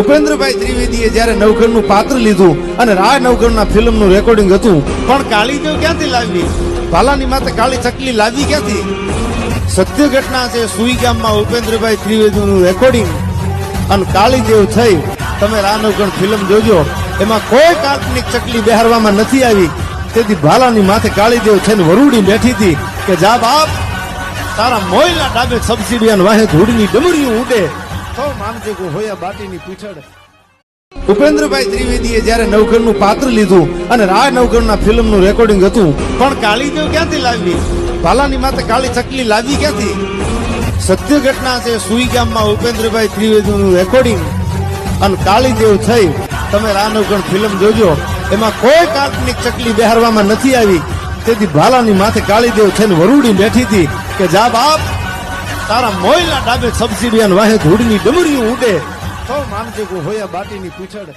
ઉપેન્દ્રભાઈ ત્રિવેદીએ જ્યારે નવઘણનું પાત્ર લીધું અને રાહ નવઘણના ફિલ્મનું રેકોર્ડિંગ હતું, પણ કાળીદેવ ક્યાંથી લાવી? ભાલાની માથે કાળી ચકલી લાવી ક્યાંથી? સત્ય ઘટના છે, સુઈ ગામમાં ઉપેન્દ્રભાઈ ત્રિવેદીનું રેકોર્ડિંગ અને કાળીદેવ થઈ, તમે રાહ નવઘણ ફિલ્મ જોજો, એમાં કોઈ કાલ્પનિક ચકલી બેહારવામાં નથી આવી. તેથી ભાલાની માથે કાળીદેવ થઈને વરુડી બેઠી હતી કે, જા બાપ, તારા મોયલા ડાબે સબસિડિયન વાહે ધૂળની ડમરીઓ ઉડે. તો માનજે હોયા બાટીની પીછળ ઉપેન્દ્રભાઈ ત્રિવેદીએ જ્યારે નવઘણનું પાત્ર લીધું અને રાહ નવઘણના ફિલ્મનું રેકોર્ડિંગ હતું, પણ કાળીદેવ ક્યાંથી લાવી? ભાલાની માથે કાળી ચકલી લાવી ક્યાંથી? સત્ય ઘટના છે સુઈ ગામમાં ઉપેન્દ્રભાઈ ત્રિવેદીનું રેકોર્ડિંગ. અને કાળીદેવ થઈ, તમે રાહ નવઘણ ફિલ્મ જોજો, એમાં કોઈ કાલ્પનિક ચકલી બેહારવામાં નથી આવી. તેથી ભાલાની માથે કાળીદેવ થઈને વરુડી બેઠી હતી કે જા બાપ તારા મોયલા ડાબે સબસિડી વાહે ધૂળની ડમરીયું ઉડે. તો માનજે કો હોયા બાટીની પીછળ